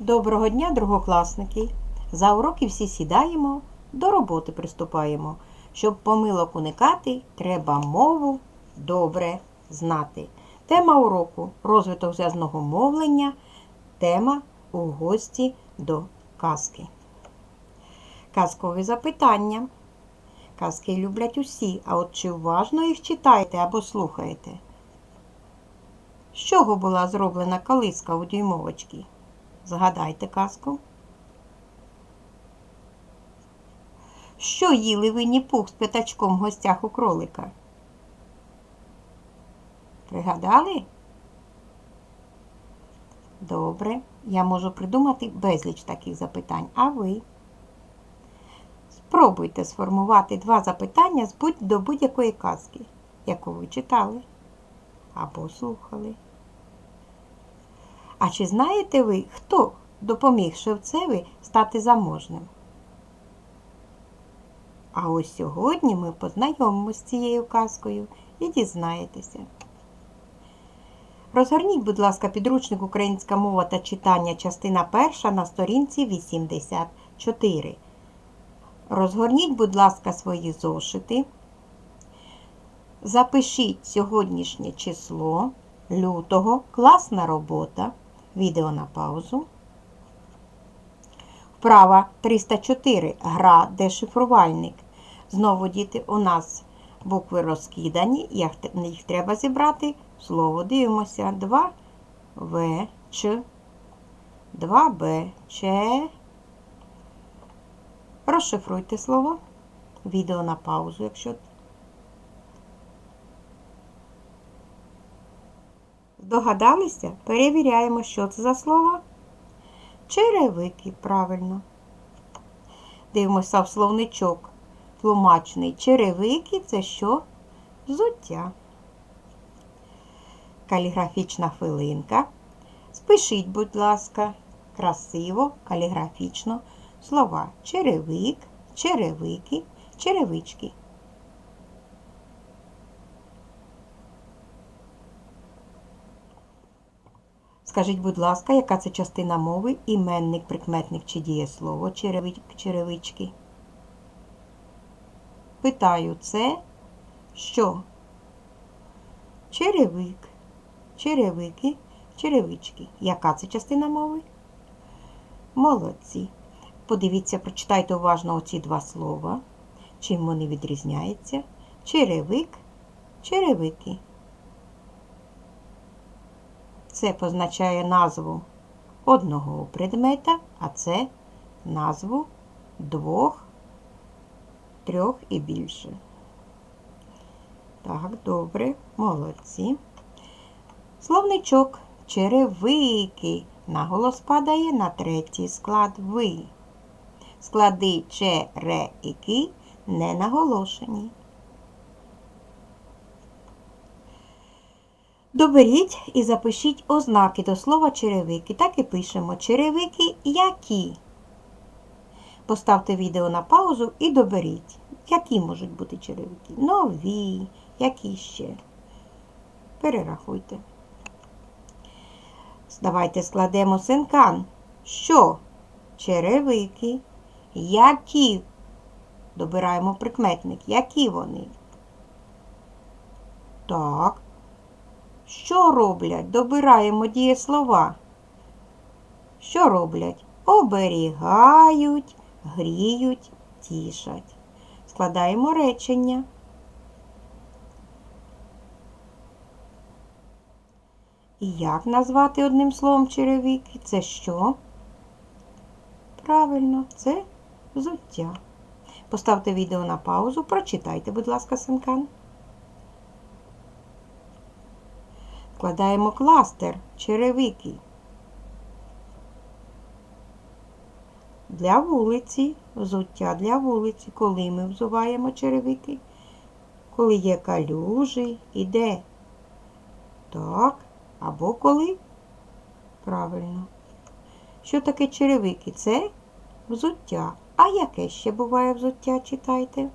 Доброго дня, другокласники! За уроки всі сідаємо, до роботи приступаємо. Щоб помилок уникати, треба мову добре знати. Тема уроку розвиток зв'язного мовлення. Тема у гості до казки. Казкові запитання. Казки люблять усі, а от чи уважно їх читаєте або слухаєте? З чого була зроблена колиска у дюймовочки? Згадайте казку. Що їли винні пух з п'ятачком в гостях у кролика? Пригадали? Добре, я можу придумати безліч таких запитань. А ви? Спробуйте сформувати два запитання з будь до будь-якої казки, яку ви читали або слухали. А чи знаєте ви, хто допоміг Шевцеві стати заможним? А ось сьогодні ми познайомимося з цією казкою і дізнаєтеся. Розгорніть, будь ласка, підручник Українська мова та читання, частина перша на сторінці 84. Розгорніть, будь ласка, свої зошити. Запишіть сьогоднішнє число лютого. Класна робота. Відео на паузу. Вправа 304. Гра дешифрувальник. Знову, діти, у нас букви розкидані, їх треба зібрати слово. Дивимося. 2 В, Ч, 2 Б, Ч. Розшифруйте слово. Відео на паузу, якщо. Здогадалися? Перевіряємо, що це за слово. Черевики, правильно. Дивимося в словничок. Тлумачний черевики це що? Взуття. Каліграфічна хвилинка. Спишіть, будь ласка, красиво, каліграфічно слова черевик, черевики, черевички. Скажіть, будь ласка, яка це частина мови? Іменник, прикметник чи дієслово черевички? Питаю, це що? Черевик, черевики, черевички. Яка це частина мови? Молодці. Подивіться, прочитайте уважно оці два слова. Чим вони відрізняються? Черевик, черевики. Це позначає назву одного предмета, а це назву двох, трьох і більше. Так, добре, молодці. Словничок черевики. Наголос падає на третій склад ви. Склади череики не наголошені. Доберіть і запишіть ознаки до слова черевики. Так і пишемо черевики які. Поставте відео на паузу і доберіть. Які можуть бути черевики? Нові, які ще. Перерахуйте. Давайте складемо синкан. Що? Черевики. Які? Добираємо прикметник. Які вони? Так. Що роблять? Добираємо дієслова. Що роблять? Оберігають, гріють, тішать. Складаємо речення. І як назвати одним словом черевики? Це що? Правильно, це взуття. Поставте відео на паузу, прочитайте, будь ласка, синкан. Вкладаємо кластер черевики. Для вулиці, взуття для вулиці, коли ми взуваємо черевики, коли є калюжі, іде. Так, або коли. Правильно. Що таке черевики? Це взуття. А яке ще буває взуття, читайте?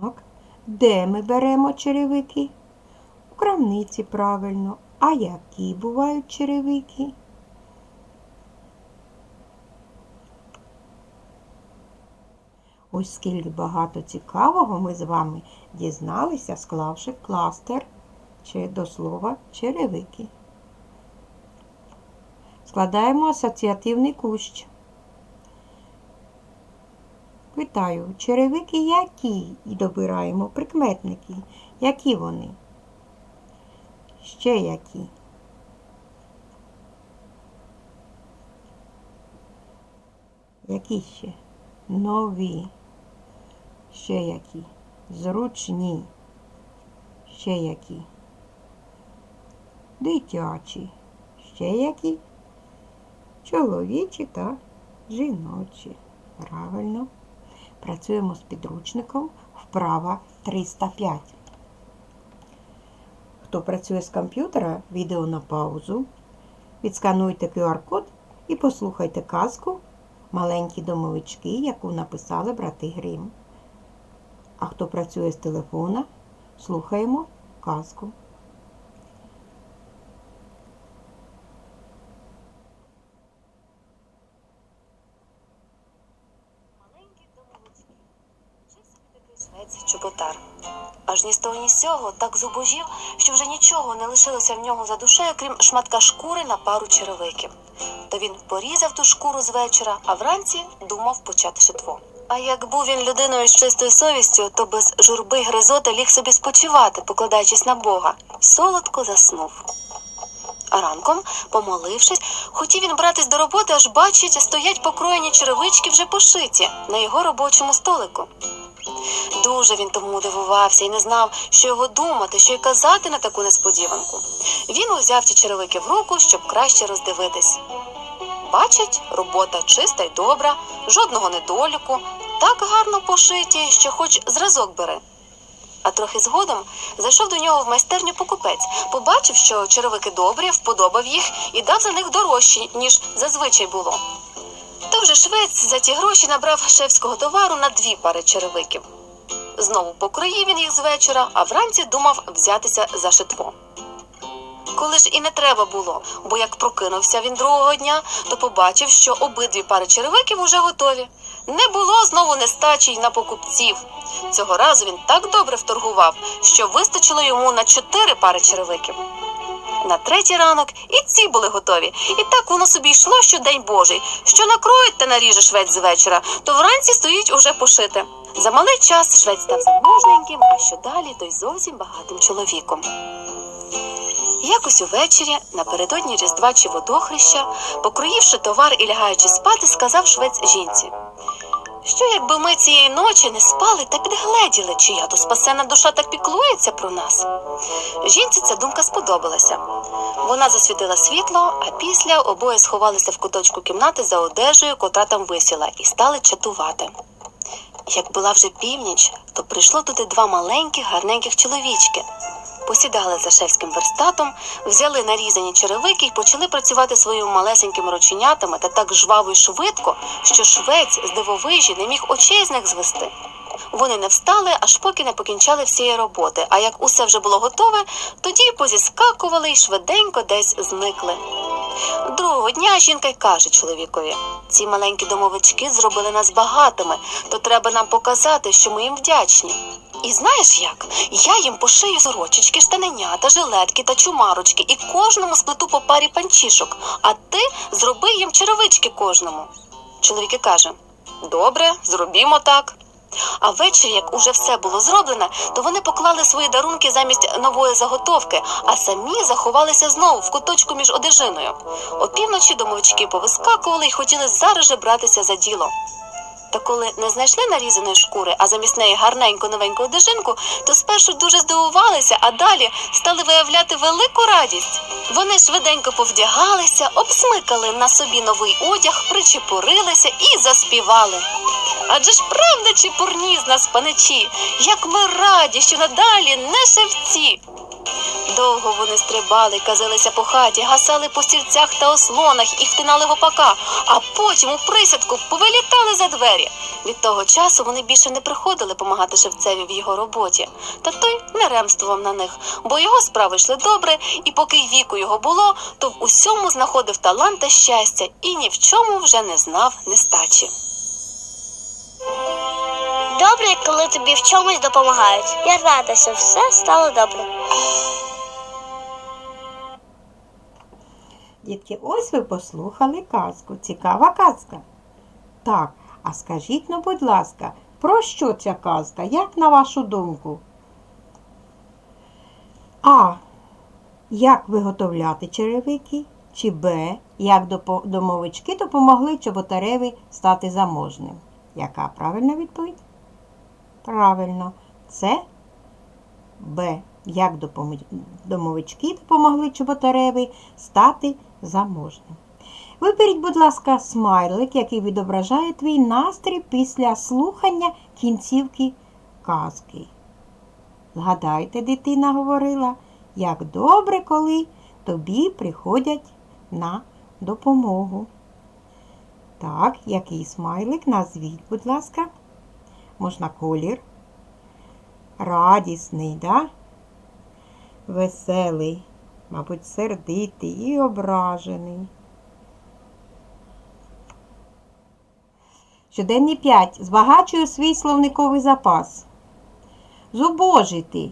Так. Де ми беремо черевики? У крамниці правильно. А які бувають черевики? Ось скільки багато цікавого ми з вами дізналися, склавши кластер чи до слова черевики. Складаємо асоціативний кущ. Питаю, черевики які? І добираємо прикметники. Які вони? Ще які? Які ще? Нові. Ще які? Зручні. Ще які? Дитячі. Ще які? Чоловічі та жіночі. Правильно. Працюємо з підручником вправа 305. Хто працює з комп'ютера, відео на паузу. Відскануйте QR-код і послухайте казку Маленькі домовички, яку написали брати Грим. А хто працює з телефона, слухаємо казку. Так зубожів, що вже нічого не лишилося в нього за душею, крім шматка шкури на пару черевиків. То він порізав ту шкуру з вечора, а вранці думав почати шитво. А як був він людиною з чистою совістю, то без журби й гризоти ліг собі спочивати, покладаючись на Бога, солодко заснув. А ранком, помолившись, хотів він братись до роботи, аж бачить, стоять покроєні черевички вже пошиті на його робочому столику. Дуже він тому дивувався і не знав, що його думати, що й казати на таку несподіванку. Він узяв ті черевики в руку, щоб краще роздивитись. Бачить, робота чиста й добра, жодного недоліку, так гарно пошиті, що хоч зразок бери. А трохи згодом зайшов до нього в майстерню покупець, побачив, що черевики добрі, вподобав їх і дав за них дорожчі, ніж зазвичай було. То вже швець за ті гроші набрав шефського товару на дві пари черевиків. Знову покроїв він їх з вечора, а вранці думав взятися за шитво. Коли ж і не треба було, бо як прокинувся він другого дня, то побачив, що обидві пари черевиків уже готові. Не було знову нестачі й на покупців. Цього разу він так добре вторгував, що вистачило йому на чотири пари черевиків. На третій ранок і ці були готові. І так воно собі йшло щодень Божий. Що накроють та наріже швець з вечора, то вранці стоїть уже пошите. За малий час швець став заможненьким, а що далі, то й зовсім багатим чоловіком. Якось увечері, напередодні Різдва чи водохреща, покроївши товар і лягаючи спати, сказав швець жінці. Що якби ми цієї ночі не спали та підгледіли, чия то спасена душа так піклується про нас? Жінці ця думка сподобалася. Вона засвітила світло, а після обоє сховалися в куточку кімнати за одежею, котра там висіла, і стали чатувати. Як була вже північ, то прийшло туди два маленьких гарненьких чоловічки. Посідали за шефським верстатом, взяли нарізані черевики і почали працювати своїми малесенькими рученятами та так жваво й швидко, що швець з дивовижі не міг очей з них звести. Вони не встали, аж поки не покінчали всієї роботи, а як усе вже було готове, тоді позіскакували й швиденько десь зникли. Другого дня жінка й каже чоловікові: ці маленькі домовички зробили нас багатими, то треба нам показати, що ми їм вдячні. І знаєш як? Я їм пошию сорочечки, штаненята, жилетки та чумарочки і кожному сплету по парі панчішок, а ти зроби їм черевички кожному. Чоловік і каже: Добре, зробімо так. А ввечері, як уже все було зроблено, то вони поклали свої дарунки замість нової заготовки, а самі заховалися знову в куточку між одежиною. Опівночі домовички повискакували і хотіли зараз же братися за діло. Та коли не знайшли нарізаної шкури, а замість неї гарненьку новеньку одежинку, то спершу дуже здивувалися, а далі стали виявляти велику радість. Вони швиденько повдягалися, обсмикали на собі новий одяг, причепурилися і заспівали. Адже ж правда чепурні з нас паничі, як ми раді, що надалі не шевці. Довго вони стрибали, казалися по хаті, гасали по стільцях та ослонах і втинали гопака, а потім у присядку повилітали за двері. Від того часу вони більше не приходили помагати шевцеві в його роботі. Та той не ремствував на них, бо його справи йшли добре, і поки віку його було, то в усьому знаходив талант та щастя і ні в чому вже не знав нестачі. Добре, коли тобі в чомусь допомагають. Я рада, що все стало добре. Дітки, ось ви послухали казку. Цікава казка. Так, а скажіть, ну, будь ласка, про що ця казка? Як на вашу думку? А. Як виготовляти черевики? Чи Б. Як домовички допомогли чоботареві стати заможним? Яка правильна відповідь? Правильно. Це Б. Як домовички допомогли чоботареві стати заможним. Виберіть, будь ласка, смайлик, який відображає твій настрій після слухання кінцівки казки. Згадайте, дитина говорила, як добре, коли тобі приходять на допомогу. Так, який смайлик? Назвіть, будь ласка. Можна колір. Радісний, да? Веселий, мабуть, сердитий і ображений. Щоденні 5. Збагачую свій словниковий запас. Зубожити.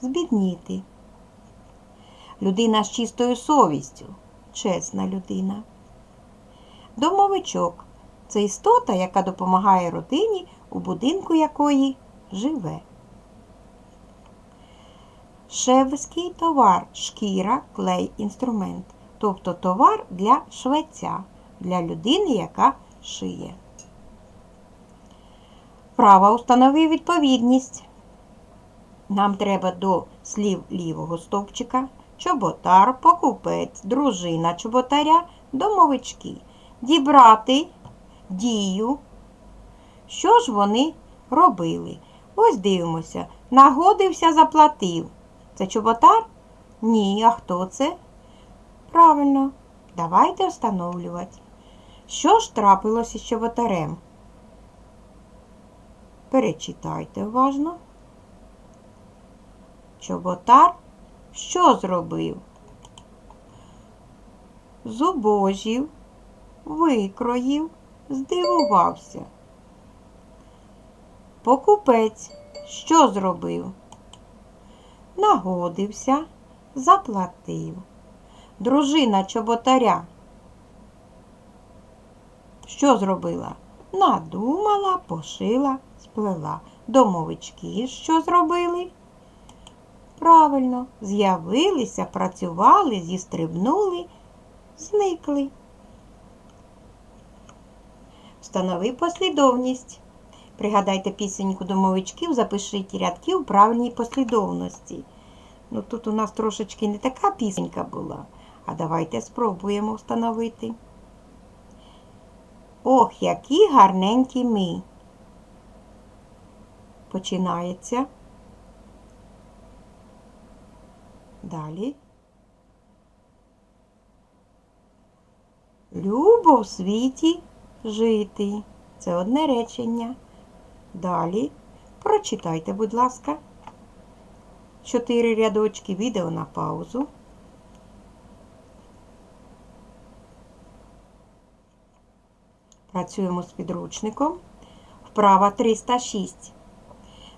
Збідніти. Людина з чистою совістю. Чесна людина. Домовичок. Це істота, яка допомагає родині, у будинку якої живе. Шевський товар, шкіра, клей, інструмент. Тобто товар для швеця, для людини, яка шиє. Права установи відповідність. Нам треба до слів лівого стовпчика чоботар, покупець, дружина чоботаря, домовички. Дібрати дію. Що ж вони робили? Ось дивимося. Нагодився, заплатив. Це чоботар? Ні, а хто це? Правильно, давайте встановлювати. Що ж трапилося з чоботарем? Перечитайте уважно. Чоботар що зробив? Зубожів, викроїв, здивувався. Покупець що зробив? Нагодився, заплатив. Дружина чоботаря. Що зробила? Надумала, пошила, сплела. Домовички що зробили? Правильно, з'явилися, працювали, зістрибнули, зникли. Встанови послідовність. Пригадайте пісеньку домовичків, запишіть рядки у правильній послідовності. Ну тут у нас трошечки не така пісенька була, а давайте спробуємо встановити. Ох, які гарненькі ми. Починається. Далі. Любо в світі жити. Це одне речення. Далі прочитайте, будь ласка. Чотири рядочки відео на паузу. Працюємо з підручником. Вправа 306.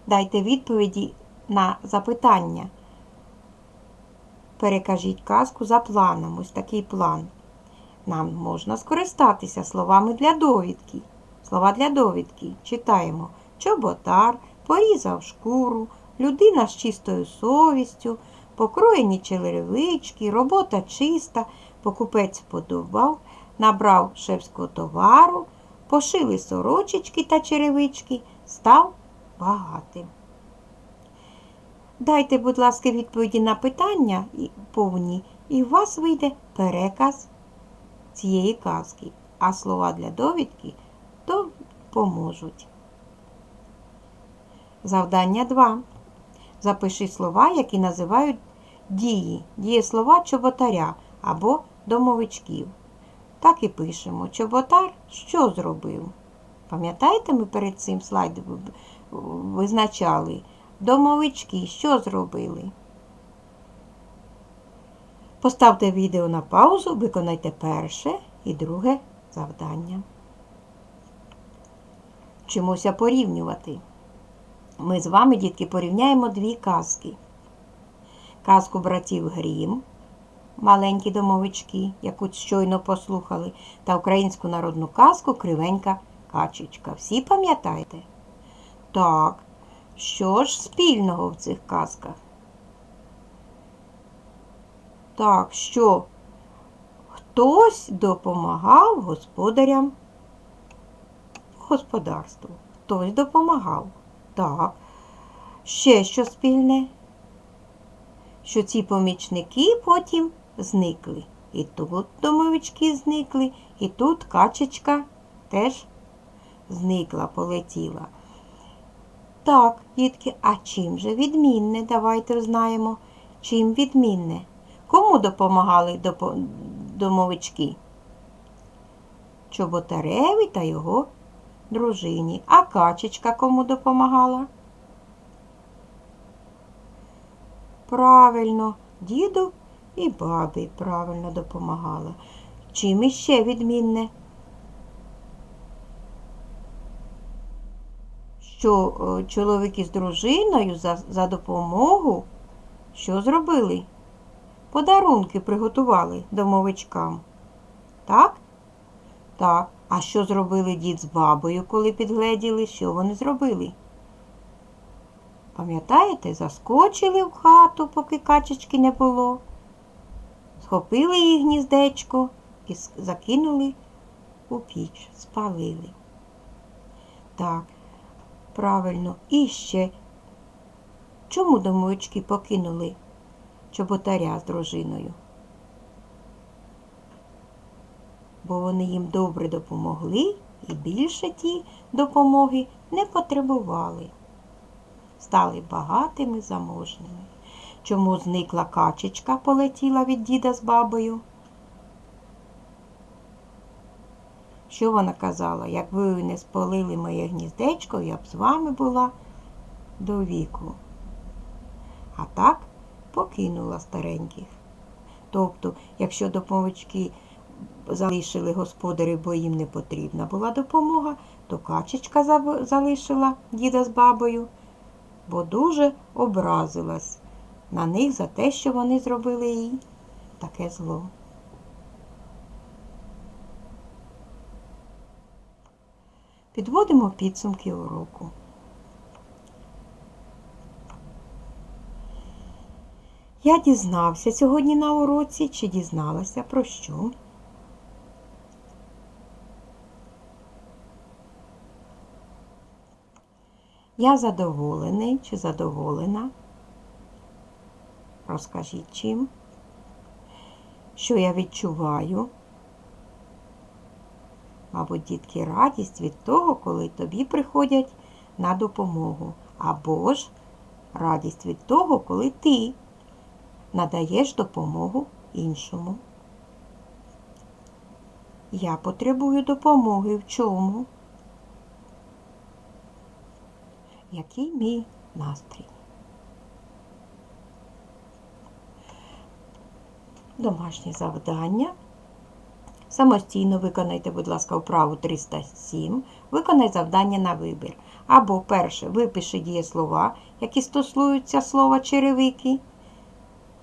Дайте відповіді на запитання. Перекажіть казку за планом. Ось такий план. Нам можна скористатися словами для довідки. Слова для довідки. Читаємо чоботар, порізав шкуру, людина з чистою совістю, покроєні черевички, робота чиста, покупець подобав, набрав шевського товару, пошили сорочечки та черевички, став багатим. Дайте, будь ласка, відповіді на питання повні, і у вас вийде переказ цієї казки, а слова для довідки допоможуть. Завдання 2. Запиши слова, які називають дії, дієслова чоботаря або домовичків. Так і пишемо. Чоботар що зробив? Пам'ятаєте, ми перед цим слайдом визначали? Домовички що зробили? Поставте відео на паузу, виконайте перше і друге завдання. Вчимося порівнювати. Ми з вами, дітки, порівняємо дві казки. Казку братів Грім, маленькі домовички, яку щойно послухали, та українську народну казку Кривенька качечка. Всі пам'ятаєте? Так, що ж спільного в цих казках? Так, що хтось допомагав господарям господарству. Хтось допомагав. Так. Ще що спільне? Що ці помічники потім зникли. І тут домовички зникли, і тут качечка теж зникла, полетіла. Так, дітки, а чим же відмінне? Давайте знаємо. Чим відмінне? Кому допомагали допо- домовички? Чоботареві та його дружині. А качечка кому допомагала? Правильно, діду і бабі правильно допомагала. Чим іще відмінне? Що е, чоловіки з дружиною за, за допомогу що зробили? Подарунки приготували домовичкам. Так? Так. А що зробили дід з бабою, коли підгледіли? Що вони зробили? Пам'ятаєте, заскочили в хату, поки качечки не було. Схопили їх гніздечко і закинули у піч, спалили. Так, правильно. І ще. Чому домовички покинули чоботаря з дружиною? Бо вони їм добре допомогли і більше ті допомоги не потребували. Стали багатими заможними. Чому зникла качечка, полетіла від діда з бабою? Що вона казала? Якби ви не спалили моє гніздечко, я б з вами була до віку. А так покинула стареньких. Тобто, якщо допомогчики залишили господарі, бо їм не потрібна була допомога, то качечка залишила діда з бабою, бо дуже образилась на них за те, що вони зробили їй таке зло. Підводимо підсумки уроку. Я дізнався сьогодні на уроці, чи дізналася про що? Я задоволений чи задоволена? Розкажіть чим? Що я відчуваю? Мабуть, дітки, радість від того, коли тобі приходять на допомогу. Або ж радість від того, коли ти надаєш допомогу іншому. Я потребую допомоги в чому? Який мій настрій? Домашнє завдання. Самостійно виконайте, будь ласка, вправу 307. Виконай завдання на вибір. Або перше, випиши дієслова, які стосуються слова черевики.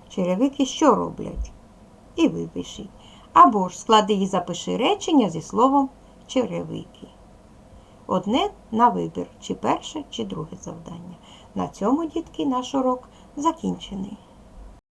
Черевики що роблять? І випиши. Або ж склади і запиши речення зі словом черевики. Одне на вибір, чи перше, чи друге завдання. На цьому, дітки, наш урок закінчений.